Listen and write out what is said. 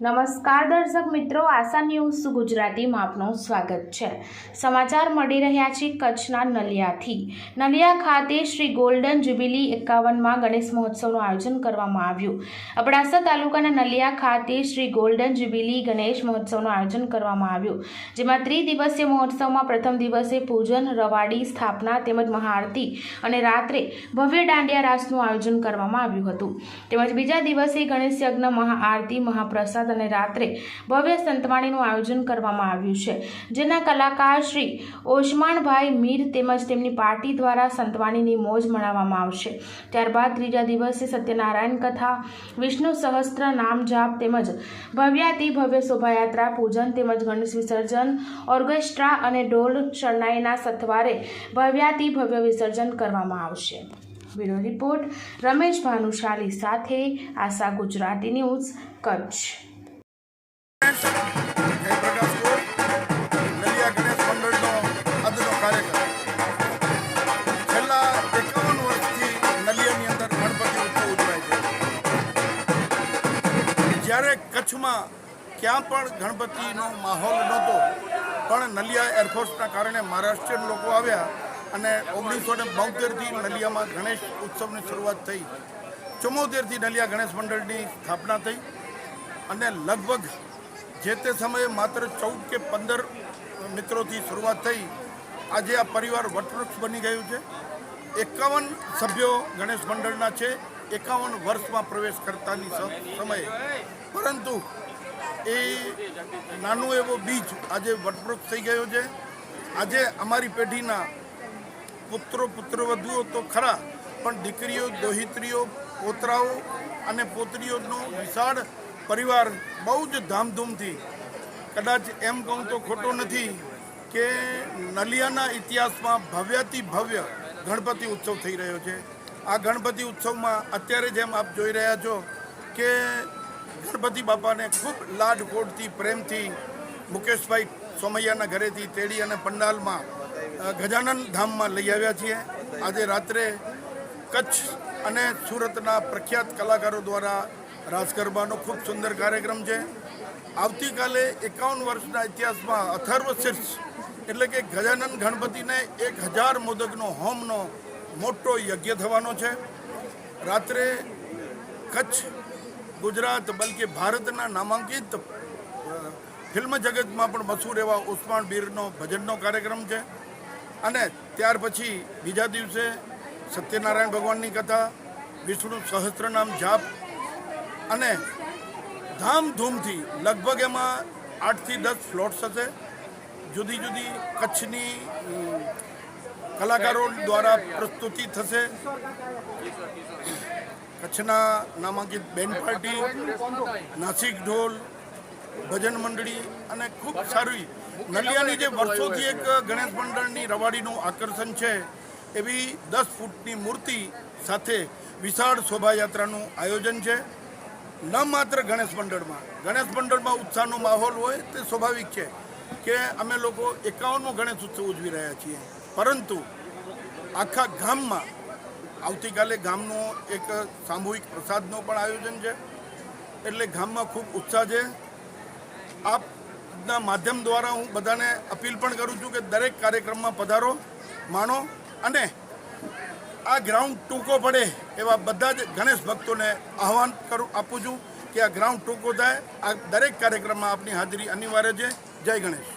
નમસ્કાર દર્શક મિત્રો, આશા ન્યૂઝ ગુજરાતીમાં આપનું સ્વાગત છે. સમાચાર મળી રહ્યા છે કચ્છના નલિયાથી. નલિયા ખાતે શ્રી ગોલ્ડન જ્યુબિલી એકાવનમાં ગણેશ મહોત્સવનું આયોજન કરવામાં આવ્યું. અબડાસા તાલુકાના નલિયા ખાતે શ્રી ગોલ્ડન જ્યુબિલી ગણેશ મહોત્સવનું આયોજન કરવામાં આવ્યું, જેમાં ત્રિદિવસીય મહોત્સવમાં પ્રથમ દિવસે પૂજન, રવાડી, સ્થાપના તેમજ મહાઆરતી અને રાત્રે ભવ્ય દાંડિયા રાસનું આયોજન કરવામાં આવ્યું હતું. તેમજ બીજા દિવસે ગણેશ યજ્ઞ, મહાઆરતી, મહાપ્રસાદ અને રાત્રે ભવ્ય સંતવાણીનું આયોજન કરવામાં આવ્યું છે, જેના કલાકાર શ્રી ઓસમાણભાઈ મીર તેમજ તેમની પાર્ટી દ્વારા સંતવાણીની મોજ મનાવવામાં આવશે. ત્યારબાદ ત્રીજા દિવસે સત્યનારાયણ કથા, વિષ્ણુ સહસ્ત્ર નામ જાપ તેમજ ભવ્યાતિ ભવ્ય શોભાયાત્રા પૂજન તેમજ ગણેશ વિસર્જન, ઓર્કેસ્ટ્રા અને ઢોલ શરણાઈના સથવારે ભવ્યાતિ ભવ્ય વિસર્જન કરવામાં આવશે. બ્યુરો રિપોર્ટ, રમેશ ભાનુશાલી સાથે આશા ગુજરાતી ન્યૂઝ કચ્છ. જ્યારે કચ્છમાં ક્યાં પણ ગણપતિનો માહોલ નહોતો, પણ નલિયા એરફોર્સના કારણે મહારાષ્ટ્રીયન લોકો આવ્યા અને ઓગણીસો ને બોતેરથી નલિયામાં ગણેશ ઉત્સવની શરૂઆત થઈ. ચુમ્મોતેરથી નલિયા ગણેશ મંડળની સ્થાપના થઈ અને લગભગ જે તે સમયે માત્ર ચૌદ કે પંદર મિત્રોથી શરૂઆત થઈ, આજે આ પરિવાર વટવૃક્ષ બની ગયું છે. એકાવન સભ્યો ગણેશ મંડળના છે. એકાવન વર્ષમાં પ્રવેશ કરતાની સમયે. પરંતુ એ નાનું એવો બીજ આજે વટવૃક્ષ થઈ ગયો છે. આજે અમારી પેઢીના પુત્રો, પુત્રવધુઓ તો ખરા, પણ દીકરીઓ, દોહિત્રીઓ, પોતરાઓ અને પોતરીઓનો વિશાળ પરિવાર બહુ જ ધામધૂમથી, કદાચ એમ કહું તો ખોટો નથી, કે નલિયાના ઇતિહાસમાં ભવ્યથી ભવ્ય ગણપતિ ઉત્સવ થઈ રહ્યો છે. આ ગણપતિ ઉત્સવમાં અત્યારે જેમ આપ જોઈ રહ્યા છો કે ગણપતિ બાપાને ખૂબ લાડકોડથી પ્રેમથી મુકેશભાઈ સોમૈયાના ઘરેથી તેડી અને પંડાલમાં ગજાનંદ ધામમાં લઈ આવ્યા છીએ. આજે રાત્રે કચ્છ અને સુરતના પ્રખ્યાત કલાકારો દ્વારા રાસ ગરબાનો ખૂબ સુંદર કાર્યક્રમ છે. આવતીકાલે એકાવન વર્ષના ઇતિહાસમાં અથર્વ શીર્ષ, એટલે કે ગજાનંદ ગણપતિને એક હજાર મોદકનો હોમનો મોટો યજ્ઞ થવાનો છે. રાત્રે કચ્છ, ગુજરાત, બલકે ભારતના નામાંકિત ફિલ્મ જગતમાં પણ મશહૂર એવા ઉસ્માન બીરનો ભજનનો કાર્યક્રમ છે. અને ત્યાર પછી બીજા દિવસે સત્યનારાયણ ભગવાનની કથા, વિષ્ણુ સહસ્ત્રનામ જાપ અને ધામધૂમથી લગભગ એમાં આઠથી દસ ફ્લોટ્સ હશે. જુદી જુદી કચ્છની કલાકારો દ્વારા પ્રસ્તુતિ થશે. કચ્છના નામાંકિત બેન્ડ પાર્ટી, નાસિક ઢોલ, ભજન મંડળી અને ખૂબ સારી નલિયાની જે વર્ષોથી એક ગણેશ મંડળની રવાડીનું આકર્ષણ છે, એવી દસ ફૂટની મૂર્તિ સાથે વિશાળ શોભાયાત્રાનું આયોજન છે. ન માત્ર ગણેશ મંડળમાં. ગણેશ મંડળમાં ઉત્સાહનો માહોલ હોય તે સ્વાભાવિક છે કે અમે લોકો એકાવનમો ગણેશ ઉત્સવ ઉજવી રહ્યા છીએ. પરંતુ આખા ગામમાં, આવતીકાલે ગામનો એક સામૂહિક પ્રસાદનો પણ આયોજન છે. એટલે ગામમાં ખૂબ ઉત્સાહ છે. આપના માધ્યમ દ્વારા હું બધાને અપીલ પણ કરું છું કે દરેક કાર્યક્રમમાં પધારો, માણો અને આ ગ્રાઉન્ડ ટૂંકો પડે એવા બધા જ ગણેશ ભક્તોને આહવાન કરું આપું છું કે આ ગ્રાઉન્ડ ટૂંકો થાય. આ દરેક કાર્યક્રમમાં આપની હાજરી અનિવાર્ય છે. જય ગણેશ.